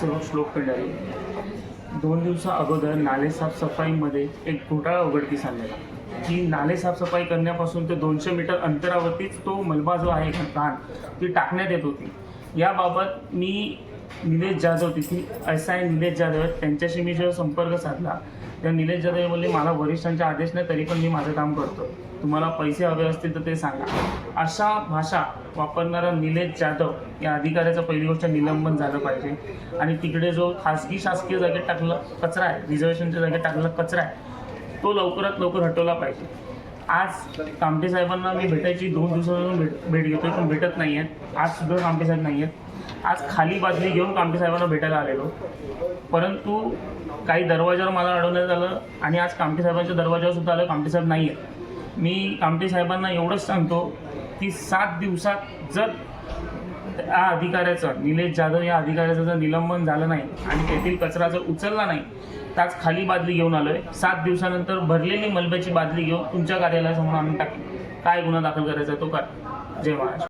सर्व श्लोक पेंढारी दोन दिवसा अगोदर नाले साफसफाईमध्ये एक घोटाळा उघडकीस आणलेला. की नाले साफसफाई करण्यापासून ते दोनशे मीटर अंतरावरतीच तो मलबा जो आहे घाण ती टाकण्यात येत होती. याबाबत मी निलेश जाधव तिथे एस आय निलेश जाधव त्यांच्याशी मी जेव्हा संपर्क साधला त्या निलेश जाधव बोलले मला वरिष्ठांचे आदेश नाही तरी पण मी माझं काम करतो. तुम्हाला पैसे हवे असतील तर ते सांगा. अशा भाषा वापरणारा निलेश जाधव या अधिकाऱ्याचं पहिली गोष्ट निलंबन झालं पाहिजे. आणि तिकडे जो खासगी शासकीय जागेत टाकला कचरा आहे रिझर्वेशनच्या जागेत टाकलेला कचरा आहे तो लवकरात लवकर हटवला पाहिजे. आज कामटे साहेबांना मी भेटायची दोन दिवसापासून भेट भेट घेतोय पण भेटत नाही आहेत आज सुद्धा कामटे साहेब नाही आहेत आज खाली बादली घेऊन कामटे साहेबांना भेटायला आलेलो. परंतु काही दरवाजावर मला अडवण्यात आलं आणि आज कामटे साहेबांच्या दरवाजावर सुद्धा आलं. कामटे साहेब नाही आहेत मी कामटे साहेबांना एवढंच सांगतो की सात दिवसात जर या अधिकाऱ्याचं निलेश जाधव या अधिकाऱ्याचं जर निलंबन झालं नाही आणि तेथील कचरा जर उचलला नाही तर आज खाली बादली घेऊन आलोय. सात दिवसानंतर भरलेली मलब्याची बादली घेऊन तुमच्या कार्यालयासमोर आणून टाकली काय गुन्हा दाखल करायचा तो का जय महाराष्ट्र.